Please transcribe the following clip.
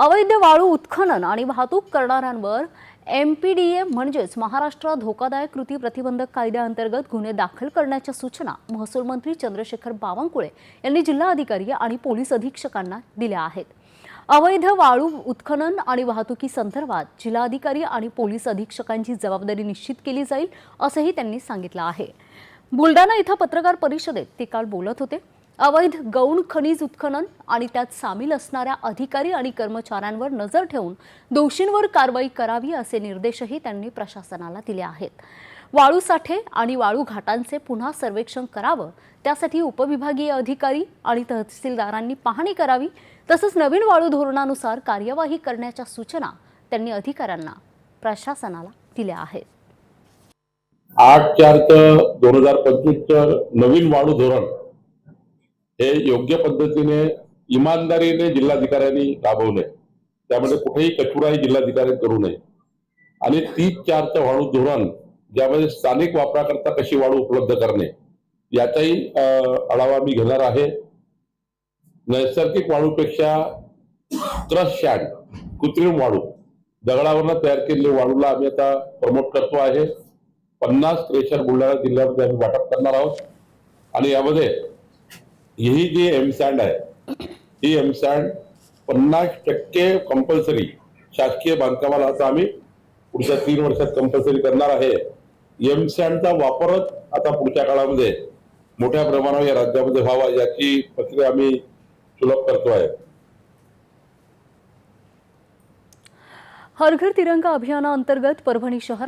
अवैध वाळू उत्खनन आणि वाहतूक करणाऱ्यांवर एम पी डी ए म्हणजेच महाराष्ट्र धोकादायक कृती प्रतिबंधक कायद्याअंतर्गत गुन्हे दाखल करण्याच्या सूचना महसूल मंत्री चंद्रशेखर बावनकुळे यांनी जिल्हाधिकारी आणि पोलीस अधीक्षकांना दिल्या आहेत. अवैध वाळू उत्खनन आणि वाहतुकी संदर्भात जिल्हाधिकारी आणि पोलीस अधीक्षकांची जबाबदारी निश्चित केली जाईल असंही त्यांनी सांगितलं आहे. बुलढाणा इथं पत्रकार परिषदेत ते काल बोलत होते. अवैध गौण खनिज उत्खनन आणि त्यात सामील असणाऱ्या अधिकारी आणि कर्मचाऱ्यांवर नजर ठेवून दोषींवर कारवाई करावी असे निर्देशही त्यांनी प्रशासनाला दिले आहेत. वाळू साठे आणि वाळू घाटांचे पुन्हा सर्वेक्षण करावं त्यासाठी उपविभागीय अधिकारी आणि तहसीलदारांनी पाहणी करावी तसंच नवीन वाळू धोरणानुसार कार्यवाही करण्याच्या सूचना त्यांनी अधिकाऱ्यांना प्रशासनाला दिल्या आहेत. आठ चार दोन हजार पंचवीस नवीन वाळू धोरण हे योग्य पद्धतीने इमानदारीने जिल्हाधिकाऱ्यांनी राबवलंय. त्यामध्ये कुठेही कचुराही जिल्हाधिकारी करू नये. आणि तीस चारचं वाळू धोरण ज्यामध्ये स्थानिक वापराकरता कशी वाळू उपलब्ध करणे याचाही आढावा मी घेणार आहे. नैसर्गिक वाळूपेक्षा त्रस शॅड कृत्रिम वाळू दगडावरनं तयार केलेल्या वाळूला आम्ही आता प्रमोट करतो आहे. पन्नास क्रेशर बुलढाणा जिल्ह्यामध्ये आम्ही वाटप करणार आहोत. आणि यामध्ये ही जी एम सँड आहे ही एम सँड पन्नास टक्के कंपल्सरी शासकीय बांधकामाला आता आम्ही पुढच्या तीन वर्षात कंपल्सरी करणार आहे. एम सँडचा वापरच आता पुढच्या काळामध्ये मोठ्या प्रमाणावर या राज्यामध्ये व्हावा याची प्रक्रिया आम्ही सुलभ करतो आहे. हर घर तिरंगा अभियानाअंतर्गत परभणी शहर